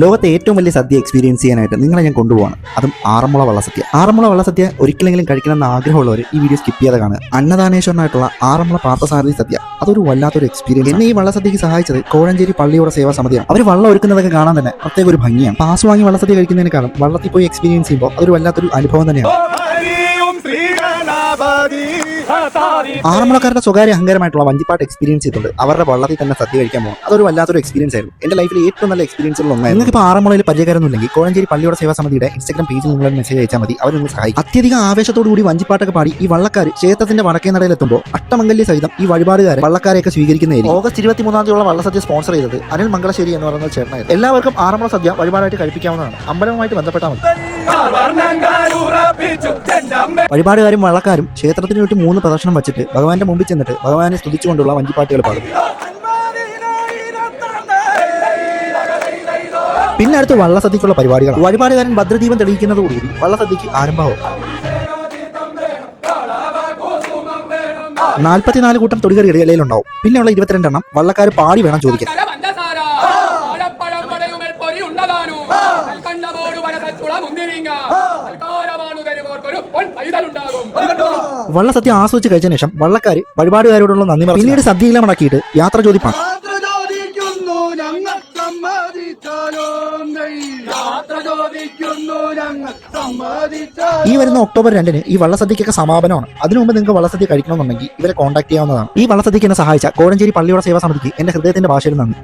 ലോകത്തെ ഏറ്റവും വലിയ സദ്യ എക്സ്പീരിയൻസ് ചെയ്യാനായിട്ട് നിങ്ങളെ ഞാൻ കൊണ്ടുപോകണം അതും ആറന്മുള വള്ളസദ്യ. ആറന്മുള വള്ളസദ്യ ഒരിക്കലെങ്കിലും കഴിക്കണമെന്ന് ആഗ്രഹമുള്ളവർ ഈ വീഡിയോ സ്കിപ്പ് ചെയ്യാതെ കാണുക. അന്നദാനേശ്വരനായിട്ടുള്ള ആറന്മുള പാർത്ഥസാരഥി സദ്യ. അതൊരു വല്ലാത്തൊരു എക്സ്പീരിയൻസ് എന്നെ ഈ വള്ളസദ്യക്ക് സഹായിച്ചത് കോഴഞ്ചേരി പള്ളിയുടെ സേവാ സമിതിയാണ്. അവർ വള്ളം ഒരുക്കുന്നതൊക്കെ കാണാൻ തന്നെ പ്രത്യേക ഒരു ഭംഗിയാണ്. പാസ് വാങ്ങി വള്ളസദ്യ കഴിക്കുന്നതിനേക്കാളും വള്ളത്തിൽ പോയി എക്സ്പീരിയൻസ് ചെയ്യുമ്പോൾ അതൊരു വല്ലാത്തൊരു അനുഭവം തന്നെയാണ്. ആറന്മുളക്കാരുടെ സ്വകാര്യ അഹങ്കാരമായിട്ടുള്ള വഞ്ചിപ്പാട്ട് എക്സ്പീരിയൻസ് ചെയ്തിട്ടുണ്ട്. അവരുടെ വള്ളത്തിൽ തന്നെ സദ്യ കഴിക്കാൻ പോകും അതൊരു വല്ലാത്തൊരു എക്സ്പീരിയൻസ് ആയിരുന്നു. എന്റെ ലൈഫിൽ ഏറ്റവും നല്ല എക്സ്പീരിയൻസുകൾ ഒന്നായിരുന്നു. നിങ്ങൾക്ക് ഇപ്പോൾ ആറന്മുളയിൽ പരിചയക്കാരൊന്നും ഇല്ലെങ്കിൽ കോഴഞ്ചേരി പള്ളിയുടെ സേവാ സമിതിയുടെ ഇൻസ്റ്റാഗ്രാം പേജിൽ നിങ്ങൾ മെസ്സേജ് അയച്ചാൽ മതി. അവർ നിങ്ങൾ സഹായിക്കും. അത്യധികം ആവേശത്തോടു കൂടി വഞ്ചിപ്പാട്ടൊക്കെ പാടി ഈ വള്ളക്കാർ ക്ഷേത്രത്തിന്റെ വടക്കേ നടയിലെത്തുമ്പോൾ അട്ടമംഗല്യ സഹിതം ഈ വഴിപാടുകാരെ വള്ളക്കാരെയൊക്കെ സ്വീകരിക്കുന്നതായിരിക്കും. ഓഗസ്റ്റ് ഇരുപത്തി മൂന്നാം തീയതിയുള്ള വള്ളസദ്യ സ്പോൺസർ ചെയ്തത് അനിൽ മംഗളശ്ശേരി എന്ന് പറയുന്ന ചേട്ടനായിരുന്നു. എല്ലാവർക്കും ആറന്മുള സദ്യ വഴിപാടായിട്ട് കഴിപ്പിക്കാവുന്നതാണ്. അമ്പലവുമായിട്ട് ബന്ധപ്പെട്ടാൽ മതി. വഴിപാടുകാരും വള്ളക്കാരും ക്ഷേത്രത്തിന് ചുറ്റും മൂന്ന് പ്രദർശനം വെച്ചിട്ട് ഭഗവാന്റെ മുമ്പിൽ ചെന്നിട്ട് ഭഗവാനെ സ്തുതിച്ചുകൊണ്ടുള്ള വഞ്ചിപ്പാട്ടുകൾ പാടും. പിന്നെ അടുത്ത് വള്ളസദ്യക്കുള്ള പരിപാടികൾ വഴിപാടുകാരൻ ഭദ്രദീപം തെളിയിക്കുന്നതോടുകൂടി വള്ളസദ്യക്ക് ആരംഭമാവും. നാൽപ്പത്തിനാല് കൂട്ടം തൊടികറി ഇടയിലുണ്ടാവും പിന്നെയുള്ള ഇരുപത്തിരണ്ടെണ്ണം വള്ളക്കാർ പാടി വേണം ചോദിക്കാൻ. വള്ളസദ്യ ആസ്വദിച്ച് കഴിച്ച ശേഷം വള്ളക്കാർ വഴിപാടുകാരോടുള്ള നന്ദി പറഞ്ഞു പിന്നീട് സദ്യയിലെ മടക്കിയിട്ട് യാത്ര ചോദിപ്പാണ്. ഈ വരുന്ന ഒക്ടോബർ രണ്ടിന് ഈ വള്ളസദ്യക്കൊക്കെ സമാപനമാണ്. അതിനു മുമ്പ് നിങ്ങൾക്ക് വള്ളസദ്യ കഴിക്കണമെന്നുണ്ടെങ്കിൽ ഇവരെ കോൺടാക്ട് ചെയ്യാവുന്നതാണ്. ഈ വള്ളസദ്യക്ക് എന്നെ സഹായിച്ച കോഴഞ്ചേരി പള്ളിയുടെ സേവാ സമിതിക്ക് എന്റെ ഹൃദയത്തിന്റെ ഭാഷയിൽ നന്ദി.